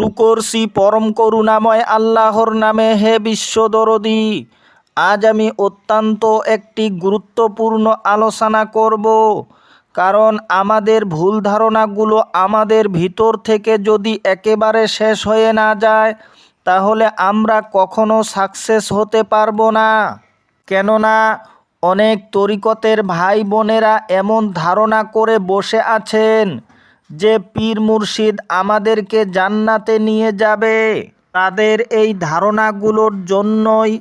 শুরু করছি পরম করুণাময় আল্লাহর নামে হে বিশ্বদরদি, আজ আমি অত্যন্ত একটি গুরুত্বপূর্ণ আলোচনা করব। কারণ আমাদের ভুল ধারণাগুলো আমাদের ভিতর থেকে যদি একেবারে শেষ হয়ে না যায়, তাহলে আমরা কখনো সাকসেস হতে পারব না। কেননা, অনেক তরিকতের ভাই বোনেরা এমন ধারণা করে বসে আছেন যে পীর মুর্শিদ আমাদেরকে জান্নাতে নিয়ে যাবে, তাদের এই ধারণাগুলোর জন্যই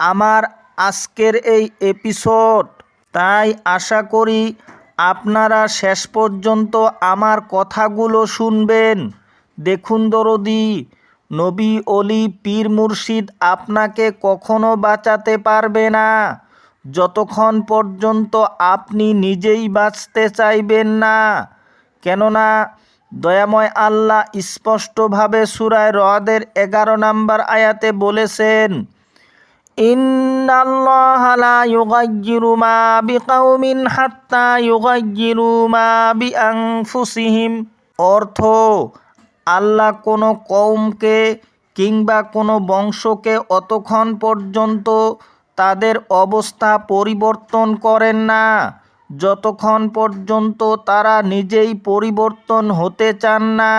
আমার আজকের এই এপিসোড। তাই আশা করি আপনারা শেষ পর্যন্ত আমার কথাগুলো শুনবেন। দেখুন দরদি, নবী অলি পীর মুর্শিদ আপনাকে কখনো বাঁচাতে পারবে না। যতক্ষণ পর্যন্ত আপনি নিজেই বাঁচতে চাইবেন না। কেননা দয়াময় আল্লাহ স্পষ্টভাবে সুরায় রদের এগারো নাম্বার আয়াতে বলেছেন অর্থ, আল্লাহ কোনো কৌমকে কিংবা কোনো বংশকে অতক্ষণ পর্যন্ত তাদের অবস্থা পরিবর্তন করেন না। যতক্ষণ পর্যন্ত তারা নিজেই পরিবর্তন হতে চান না,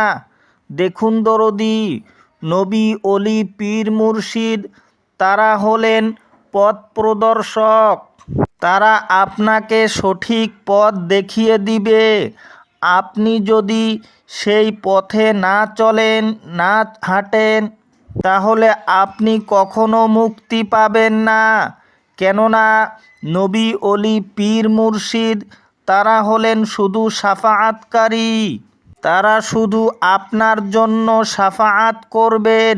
দেখুন দরদি, নবী অলি পীর মুর্শিদ, তারা হলেন পথ প্রদর্শক। তারা আপনাকে সঠিক পথ দেখিয়ে দিবে। আপনি যদি সেই পথে না চলেন, না হাঁটেন, তাহলে আপনি কখনো মুক্তি পাবেন না। কেননা নবী অলি পীর মুর্শিদ, তারা হলেন শুধু সাফাআতকারী। তারা শুধু আপনার জন্য সাফাআত করবেন।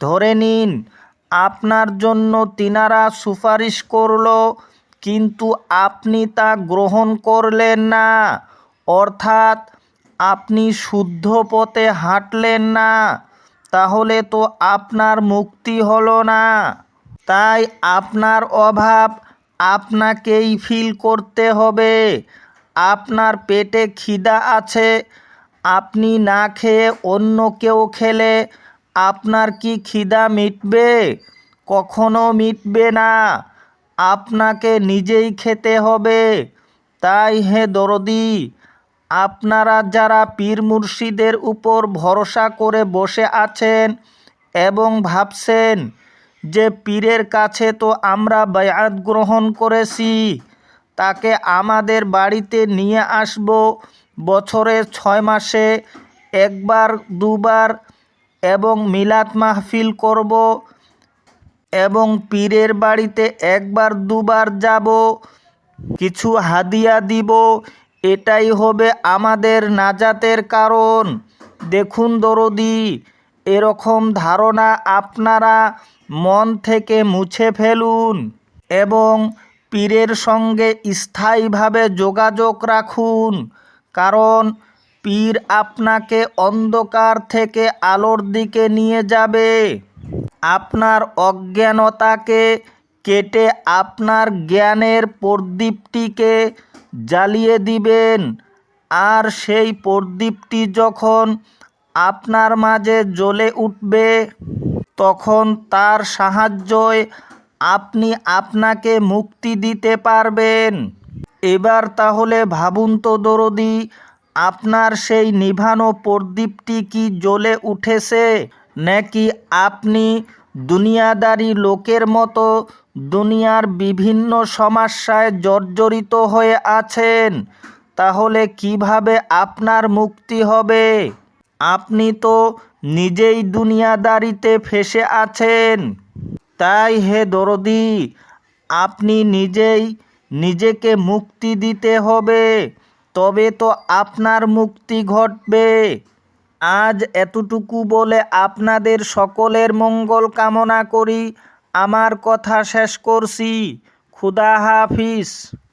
ধরে নিন, আপনার জন্য তিনারা সুপারিশ করল, কিন্তু আপনি তা গ্রহণ করলেন না। অর্থাৎ, আপনি শুদ্ধ পথে হাঁটলেন না। তাহলে তো আপনার মুক্তি হলো না। তাই আপনার অভাব আপনাকেই ফিল করতে হবে। আপনার পেটে খিদা আছে। আপনি না খেয়ে অন্য কেউ খেলে আপনার কি খিদা মিটবে? কখনো মিটবে না। আপনাকে নিজেই খেতে হবে। তাই হে দরদি, আপনারা যারা পীর মুর্শিদের উপর ভরসা করে বসে আছেন এবং ভাবছেন যে পীরের কাছে তো আমরা বায়াত গ্রহণ করেছি, তাকে আমাদের বাড়িতে নিয়ে আসব। বছরে ছয় মাসে একবার, দুবার এবং মিলাদ মাহফিল করব এবং পীরের বাড়িতে একবার, দুবার যাব। কিছু হাদিয়া দিব, এটাই হবে আমাদের নাজাতের কারণ। দেখুন দরদি, এরকম ধারণা আপনারা মন থেকে মুছে ফেলুন এবং পীরের সঙ্গে স্থায়ীভাবে যোগাযোগ রাখুন, কারণ পীর আপনাকে অন্ধকার থেকে আলোর দিকে নিয়ে যাবে। আপনার অজ্ঞানতাকে কেটে আপনার জ্ঞানের প্রদীপটিকে জ্বালিয়ে দিবেন। আর সেই প্রদীপটি যখন আপনার মাঝে জ্বলে উঠবে তখন তার সাহায্যই আপনি আপনাকে মুক্তি দিতে পারবেন। এবার তাহলে ভাবুন তো দরদি, আপনার সেই নিভানো প্রদীপটি কি জ্বলে উঠেছে? নাকি আপনি দুনিয়াদারি লোকের মতো দুনিয়ার বিভিন্ন সমস্যায় জর্জরিত হয়ে আছেন? তাহলে কীভাবে আপনার মুক্তি হবে? আপনি তো নিজেই দুনিয়াদারিতে ফেসে আছেন। তাই হে দরদি, আপনি নিজেই নিজেকে মুক্তি দিতে হবে, তবে তো আপনার মুক্তি ঘটবে। আজ এতটুকু বলে আপনাদের সকলের মঙ্গল কামনা করি। আমার কথা শেষ করছি। খুদা হাফিজ।